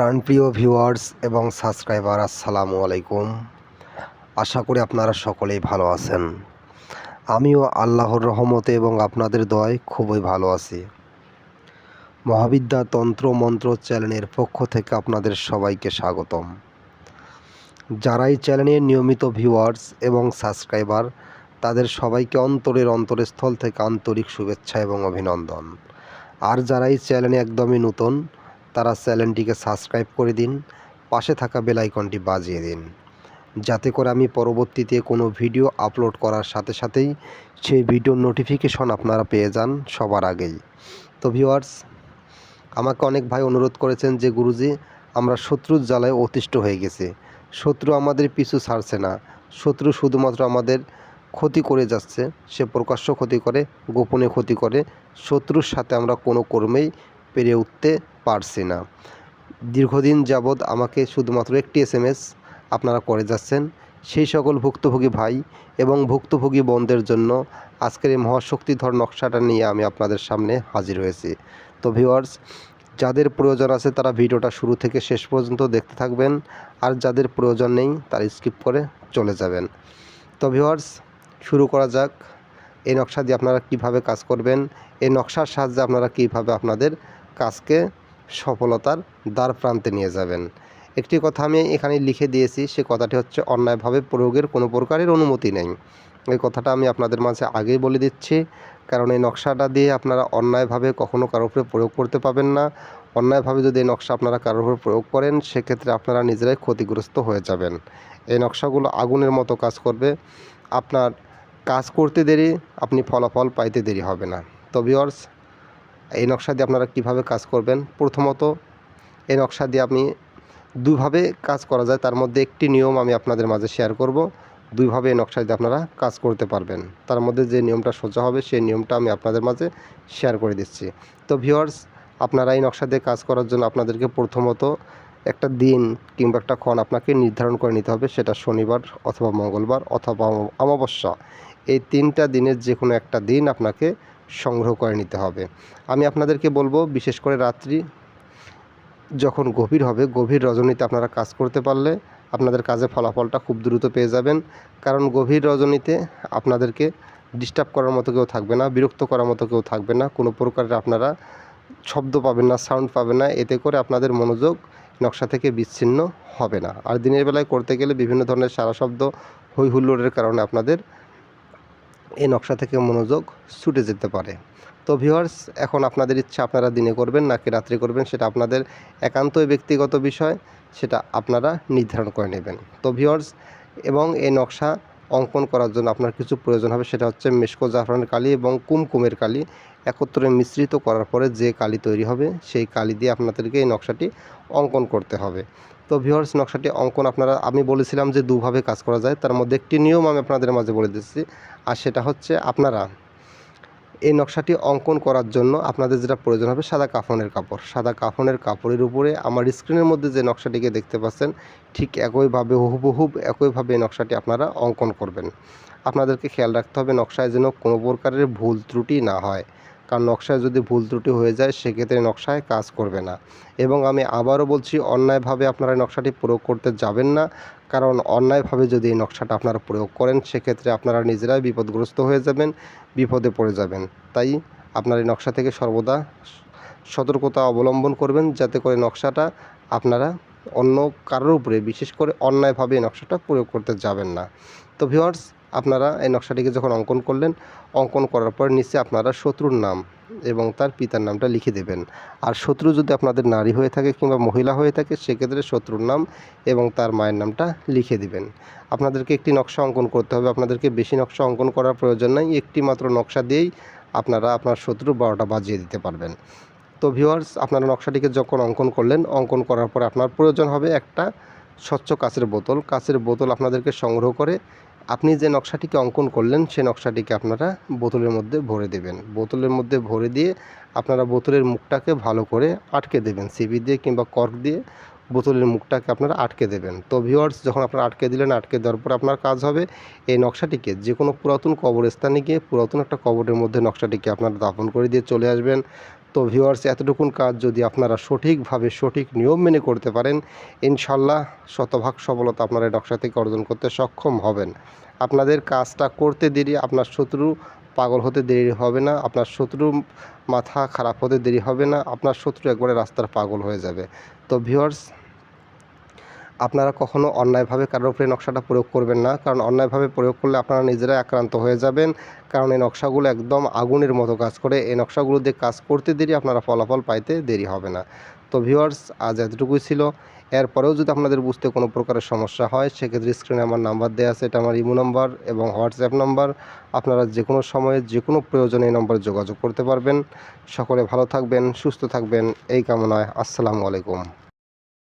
প্রাণপ্রিয় ভিউয়ার্স এবং সাবস্ক্রাইবার, আসসালামু আলাইকুম। আশা করি আপনারা সকলেই ভালো আছেন। আমিও আল্লাহর রহমতে এবং আপনাদের দয় খুবই ভালো আছি। মহাবিদ্যা তন্ত্র মন্ত্র চ্যানেলের পক্ষ থেকে আপনাদের সবাইকে স্বাগতম। যারা এই চ্যানেলের নিয়মিত ভিউয়ার্স এবং সাবস্ক্রাইবার, তাদের সবাইকে অন্তরের অন্তরস্থল থেকে আন্তরিক শুভেচ্ছা এবং অভিনন্দন। আর যারা এই চ্যানেলে একদমই নতুন তারা চ্যানেলটিকে সাবস্ক্রাইব করে দিন, পাশে থাকা বেল আইকনটি বাজিয়ে দিন। যাতে করে আমি পরবর্তীতে কোনো ভিডিও আপলোড করার সাথে সাথেই সেই ভিডিওর নোটিফিকেশন আপনারা পেয়ে যান সবার আগেই। তো ভিউয়ার্স, আমাকে অনেক ভাই অনুরোধ করেছেন যে, গুরুজি, আমরা শত্রুর জ্বালায় অতিষ্ঠ হয়ে গেছে। শত্রু আমাদের পিছু ছাড়ছে না। শত্রু শুধুমাত্র আমাদের ক্ষতি করে যাচ্ছে। সে প্রকাশ্য ক্ষতি করে, গোপনে ক্ষতি করে। শত্রুর সাথে আমরা কোনো কর্মেই পেরে উঠতে পারছি না। দীর্ঘদিন যাবৎ আমাকে শুধুমাত্র একটি এস এম এস আপনারা করে যাচ্ছেন। সেই সকল ভুক্তভোগী ভাই এবং ভুক্তভোগী বোনদের জন্য আজকের এই মহাশক্তিধর নকশাটা নিয়ে আমি আপনাদের সামনে হাজির হয়েছি। তো ভিউয়ার্স যাদের প্রয়োজন আছে তারা ভিডিওটা শুরু থেকে শেষ পর্যন্ত দেখতে থাকবেন। আর যাদের প্রয়োজন নেই তারা স্কিপ করে চলে যাবেন। তো ভিউয়ার্স শুরু করা যাক। এই নকশা দিয়ে আপনারা কীভাবে কাজ করবেন? এই নকশার সাহায্যে আপনারা কীভাবে আপনাদের কাজকে সফলতার দ্বার প্রান্তে নিয়ে যাবেন। একটি কথা আমি এখানে লিখে দিয়েছি, সে কথাটি হচ্ছে অন্যায়ভাবে প্রয়োগের কোনো প্রকারের অনুমতি নেই। এই কথাটা আমি আপনাদের মাঝে আগেই বলে দিচ্ছি, কারণ এই নকশাটা দিয়ে আপনারা অন্যায়ভাবে কখনো কারোর উপরে প্রয়োগ করতে পাবেন না। অন্যায়ভাবে যদি এই নকশা আপনারা কারোর উপরে প্রয়োগ করেন, সেক্ষেত্রে আপনারা নিজেরাই ক্ষতিগ্রস্ত হয়ে যাবেন। এই নকশাগুলো আগুনের মতো কাজ করবে। আপনার কাজ করতে দেরি, আপনি ফলাফল পাইতে দেরি হবে না। তো ভিওর্স এই নকশা দিয়ে আপনারা কীভাবে কাজ করবেন? প্রথমত, এই নকশা দিয়ে আপনি দুইভাবে কাজ করা যায়। তার মধ্যে একটি নিয়ম আমি আপনাদের মাঝে শেয়ার করব। দুইভাবে এই নকশা দিয়ে আপনারা কাজ করতে পারবেন। তার মধ্যে যে নিয়মটা সোজা হবে, সেই নিয়মটা আমি আপনাদের মাঝে শেয়ার করে দিচ্ছি। তো ভিওর্স আপনারা এই নকশা দিয়ে কাজ করার জন্য আপনাদেরকে প্রথমত একটা দিন কিংবা একটা ক্ষণ আপনাকে নির্ধারণ করে নিতে হবে। সেটা শনিবার অথবা মঙ্গলবার অথবা অমা- অমাবস্যা। এই তিনটা দিনের যে কোনো একটা দিন আপনাকে সংগ্রহ করে নিতে হবে। আমি আপনাদেরকে বলব, বিশেষ করে রাত্রি যখন গভীর হবে, গভীর রজনীতে আপনারা কাজ করতে পারলে আপনাদের কাজে ফলাফলটা খুব দ্রুত পেয়ে যাবেন। কারণ গভীর রজনীতে আপনাদেরকে ডিস্টার্ব করার মতো কেউ থাকবে না, বিরক্ত করার মতো কেউ থাকবে না। কোনো প্রকারের আপনারা শব্দ পাবেন না সাউন্ড পাবেন না, এতে করে আপনাদের মনোযোগ নকশা থেকে বিচ্ছিন্ন হবে না। আর দিনের বেলায় করতে গেলে বিভিন্ন ধরনের সারা শব্দ হই হুল্লোড়ের কারণে আপনাদের এই নকশা থেকে মনোযোগ ছুটে যেতে পারে। তো ভিউয়ার্স এখন আপনাদের ইচ্ছা আপনারা দিনে করবেন নাকি রাত্রে করবেন সেটা আপনাদের একান্তই ব্যক্তিগত বিষয়, সেটা আপনারা নির্ধারণ করে নেবেন। তো ভিউয়ার্স এবং এই নকশা অঙ্কন করার জন্য আপনার কিছু প্রয়োজন হবে, সেটা হচ্ছে মেশকো জাফরানের কালি এবং কুমকুমের কালি একত্রে মিশ্রিত করার পরে যে কালি তৈরি হবে, সেই কালি দিয়ে আপনাদেরকে এই নকশাটি অঙ্কন করতে হবে। তো ভিউয়ার্স নকশাটি অঙ্কন আপনারা, আমি বলেছিলাম যে দুভাবে কাজ করা যায়, তার মধ্যে একটি নিয়ম আমি আপনাদের মাঝে বলে দিচ্ছি, আর সেটা হচ্ছে আপনারা এই নকশাটি অঙ্কন করার জন্য আপনাদের যেটা প্রয়োজন হবে সাদা কাফনের কাপড়। সাদা কাফনের কাপড়ের উপরে আমার স্ক্রিনের মধ্যে যে নকশাটিকে দেখতে পাচ্ছেন, ঠিক একইভাবে হুবহুব একইভাবে এই নকশাটি আপনারা অঙ্কন করবেন। আপনাদেরকে খেয়াল রাখতে হবে, নকশায় যেন কোনো প্রকারের ভুল ত্রুটি না হয়। কারণ নকশায় যদি ভুল ত্রুটি হয়ে যায়, সেক্ষেত্রে নকশায় কাজ করবে না। এবং আমি আবারও বলছি, অন্যায়ভাবে আপনারা নকশাটি প্রয়োগ করতে যাবেন না। কারণ অন্যায়ভাবে যদি এই নকশাটা আপনারা প্রয়োগ করেন, সেক্ষেত্রে আপনারা নিজেরাই বিপদগ্রস্ত হয়ে যাবেন, বিপদে পড়ে যাবেন। তাই আপনার এই নকশা থেকে সর্বদা সতর্কতা অবলম্বন করবেন, যাতে করে নকশাটা আপনারা অন্য কারোর উপরে, বিশেষ করে অন্যায়ভাবে নকশাটা প্রয়োগ করতে যাবেন না। তো ভিউয়ার্স আপনারা এই নকশাটিকে যখন অঙ্কন করলেন, অঙ্কন করার পর নিচে আপনারা শত্রুর নাম এবং তার পিতার নামটা লিখে দেবেন। আর শত্রু যদি আপনাদের নারী হয়ে থাকে কিংবা মহিলা হয়ে থাকে, সেক্ষেত্রে শত্রুর নাম এবং তার মায়ের নামটা লিখে দিবেন। আপনাদেরকে একটি নকশা অঙ্কন করতে হবে। আপনাদেরকে বেশি নকশা অঙ্কন করার প্রয়োজন নাই। একটি মাত্র নকশা দিয়েই আপনারা আপনার শত্রু বারোটা বাজিয়ে দিতে পারবেন। তো ভিউয়ার্স আপনারা নকশাটিকে যখন অঙ্কন করলেন, অঙ্কন করার পরে আপনার প্রয়োজন হবে একটা স্বচ্ছ কাচের বোতল। কাচের বোতল আপনাদেরকে সংগ্রহ করে আপনি যে নকশাটিকে অঙ্কন করলেন সেই নকশাটিকে আপনারা বোতলের মধ্যে ভরে দেবেন। বোতলের মধ্যে ভরে দিয়ে আপনারা বোতলের মুখটাকে ভালো করে আটকে দেবেন। সিবি দিয়ে কিংবা কর্ক দিয়ে বোতলের মুখটাকে আপনারা আটকে দেবেন। তো ভিওয়ার্স যখন আপনারা আটকে দিলেন, আটকে দেওয়ার পর আপনার কাজ হবে এই নকশাটিকে, যে কোনো পুরাতন কবরস্থানে গিয়ে পুরাতন একটা কবরের মধ্যে নকশাটিকে আপনারা দাফন করে দিয়ে চলে আসবেন। তো ভিউয়ার্স এতটুকুন কাজ যদি আপনারা সঠিকভাবে সঠিক নিয়ম মেনে করতে পারেন ইনশাল্লাহ শতভাগ সফলতা আপনারা নকশা থেকে অর্জন করতে সক্ষম হবেন। আপনাদের কাজটা করতে দেরি, আপনার শত্রু পাগল হতে দেরি হবে না, আপনার শত্রু মাথা খারাপ হতে দেরি হবে না, আপনার শত্রু একবারে রাস্তার পাগল হয়ে যাবে। তো ভিউয়ার্স আপনারা কখনো অন্যায়ভাবে কারোর উপরে নকশাটা প্রয়োগ করবেন না, কারণ অন্যায়ভাবে প্রয়োগ করলে আপনারা নিজেরাই আক্রান্ত হয়ে যাবেন, কারণ এই নকশাগুলো একদম আগুনের মতো কাজ করে, এই নকশাগুলো দিয়ে কাজ করতে দেরি আপনারা ফলাফল পাইতে দেরি হবে না। তো ভিউয়ার্স আজ এতটুকুই ছিল। এরপরেও যদি আপনাদের বুঝতে কোনো প্রকারের সমস্যা হয়, সেক্ষেত্রে স্ক্রিনে আমার নাম্বার দেওয়া আছে, এটা আমার ইমো নাম্বার এবং হোয়াটসঅ্যাপ নাম্বার আপনারা যে কোনো সময়ে, যে কোনো প্রয়োজনে এই নম্বরে যোগাযোগ করতে পারবেন। সকলে ভালো থাকবেন, সুস্থ থাকবেন, এই কামনায় আসসালামু আলাইকুম।